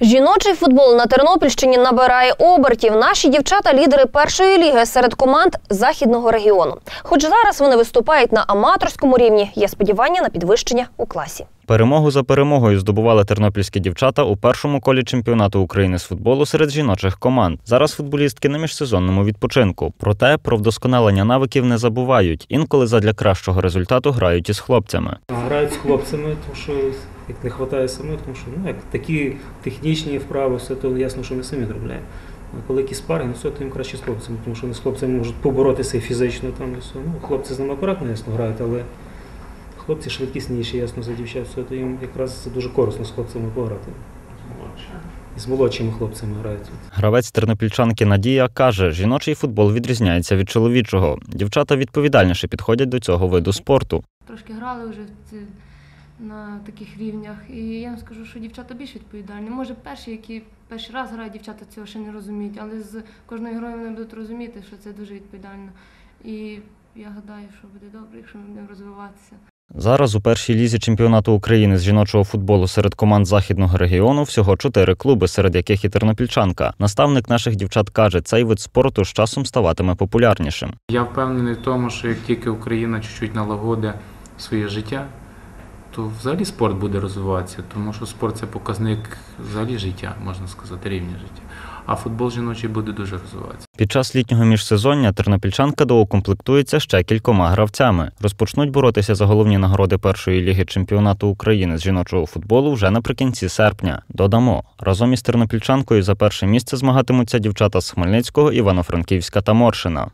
Жіночий футбол на Тернопільщині набирає обертів. Наші дівчата лідери першої ліги серед команд західного регіону. Хоч зараз вони виступають на аматорському рівні, є сподівання на підвищення у класі. Перемогу за перемогою здобували тернопільські дівчата у першому колі чемпіонату України з футболу серед жіночих команд. Зараз футболістки на міжсезонному відпочинку. Проте про вдосконалення навиків не забувають. Інколи задля кращого результату грають із хлопцями. Грають з хлопцями, тому що як не вистачає самих, тому що ну, як такі технічні вправи, все то ясно, що ми самі зробляємо. А коли якісь пари, ну все, то їм краще з хлопцями, тому що вони з хлопцями можуть поборотися і фізично там і все. Ну, хлопці з ними акуратно, ясно, грають, але хлопці швидкісніші, ясно, за дівчат, все, то їм якраз дуже корисно з хлопцями пограти. І з молодшими хлопцями грають. Гравець тернопільчанки Надія каже, жіночий футбол відрізняється від чоловічого. Дівчата відповідальніше підходять до цього виду спорту. трошки грали вже в ці- на таких рівнях. І я вам скажу, що дівчата більш відповідальні. Може, перші, які перший раз грають, дівчата цього ще не розуміють, але з кожною грою вони будуть розуміти, що це дуже відповідально. І я гадаю, що буде добре, якщо ми будемо розвиватися. Зараз у першій лізі чемпіонату України з жіночого футболу серед команд західного регіону всього чотири клуби, серед яких і тернопільчанка. Наставник наших дівчат каже, цей вид спорту з часом ставатиме популярнішим. Я впевнений в тому, що як тільки Україна чуть-чуть налагодить своє життя, то взагалі спорт буде розвиватися, тому що спорт це показник взагалі життя, можна сказати, рівня життя. А футбол жіночий буде дуже розвиватися. Під час літнього міжсезоння тернопільчанка доукомплектується ще кількома гравцями. Розпочнуть боротися за головні нагороди першої ліги чемпіонату України з жіночого футболу вже наприкінці серпня. Додамо, разом із тернопільчанкою за перше місце змагатимуться дівчата з Хмельницького, Івано-Франківська та Моршина.